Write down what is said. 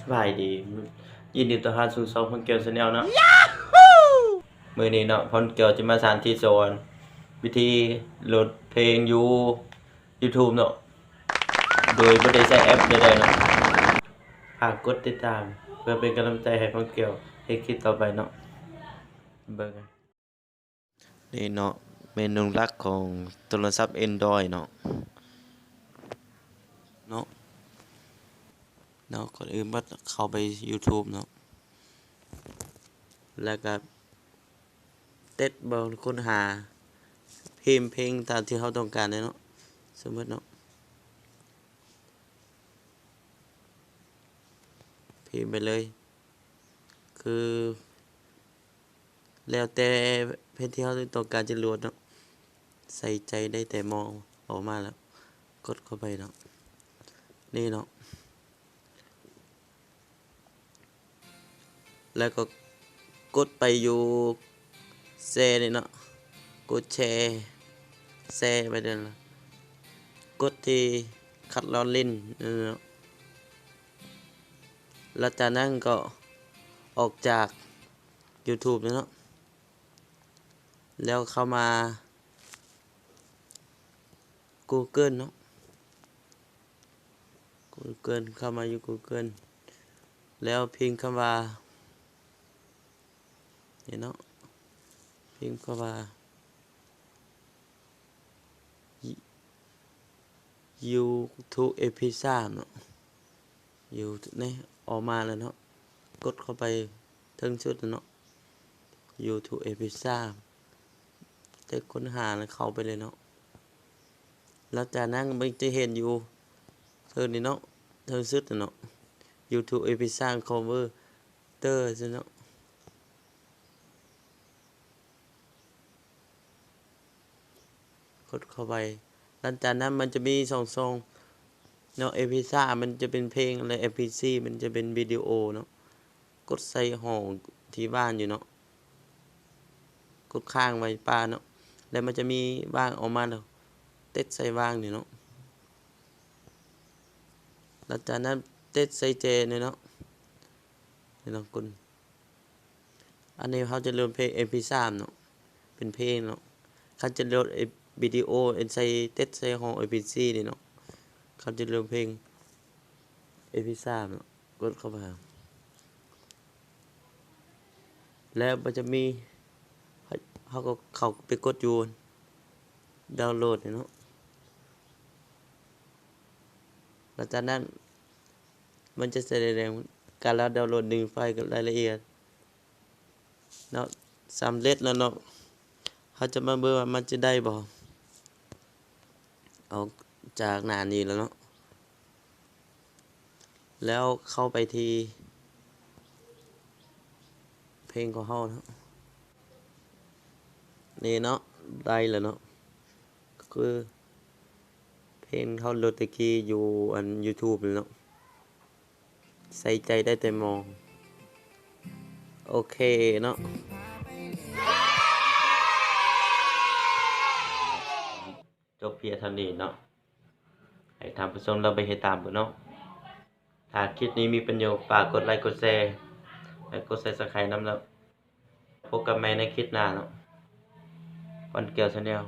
สบายดี ยินดีต้อนรับสู่ช่องพอนเกียวชาแนลเนาะมื้อนี้เนาะพอนเกียวจะมาสานที่โซนวิธีโหลดเพลงอยู่ YouTube เนาะโดยบ่ได้ใช้แอปใดๆเนาะฝากกดติดตาม เพื่อเป็นกำลังใจให้พอนเกียวเฮ็ดคลิปต่อไปเนาะเบิ่งกันนี่เนาะเมนูหลักของโทรศัพท์ Android เนาะเนาะ เนาะก่อนอื่นบัดเข้าไป YouTube เนาะแล้วก็เต็ดบอร์ค้นหา พิมพ์เพลงตามที่เขาต้องการเลยเนาะสมมติเนาะพิมพ์ไปเลย คือ แล้วแต่เพลงที่เขาต้องการจะโหลดเนาะใส่ใจได้แต่มองออกมาแล้ว กดเข้าไปเนาะนี่เนาะ แล้วก็กดไปอยู่แชร์นี่เนาะกดแชร์แชร์ไปเดินละกดที่คัดลอนลินนั่เนาะแล้วจากนั้นก็ออกจาก YouTube นี่เนาะแล้วเข้ามา Google เนาะ Google เข้ามาอยู่ Google แล้วพิมพ์คำว่า นี่เนาะพิมพ์คำว่า YouTube episode เนาะอยู่นี่ออกมาแล้วเนาะกดเข้าไปถึงชุดเนาะ YouTube episode แต่ค้นหาแล้วเข้าไปเลยเนาะแล้วจากนั้นมันจะเห็นอยู่เธอนี่เนาะเธอชุดเนาะ YouTube episode cover เตอร์เนาะ กดเข้าไปหลังจากนั้นมันจะมีสองทรงเนาะ episode มันจะเป็นเพลงอะไร mpc มันจะเป็นวิดีโอเนาะกดใส่ห้องที่บ้านอยู่เนาะกดข้างไว้ป้าเนาะแล้วมันจะมีว่างออกมาแล้วเต็ดใส่ว่างนี่เนาะหลังจากนั้นเต็ดใส่เจเนี่ยเนาะนี่เนาะคุณอันนี้เขาจะเริ่มเพลง MP3 เนาะเป็นเพลงเนาะเขาจะเริ่ม วิดีโอเอ็นใส่เต็ดใส่ของ MP4 นี่เนาะเขาจะเริ่มเพลง MP3 เนาะกดเข้าไปแล้วมันจะมีเขาก็เข้าไปกดยูนดาวน์โหลดเนาะหลังจากนั้นมันจะแสดงการเราดาวน์โหลดหนึ่งไฟล์กับรายละเอียดเนาะสำเร็จแล้วเนาะเขาจะมาเบิ่งว่ามันจะได้บ่อ อกจากหน้านี้แล้วเนาะแล้วเข้าไปที่ เพลงของเฮาเนาะนี่เนาะได้แล้วเนาะก็คือ เพลงเฮาโหลดตะกี้อยู่อัน YouTube แล้วเนาะใส่ใจได้แต่มอง โอเคเนาะ จบเพียงเท่านี้เนาะให้ทำผู้ชมเราไปให้ตามกันเนาะถ้าคลิปนี้มีประโยชน์ฝากกดไลค์กดแชร์และกดใส่สไครต์น้ำแล้วพบกันใหม่ในคลิปหน้าเนาะวันเกี่ยวชาแนล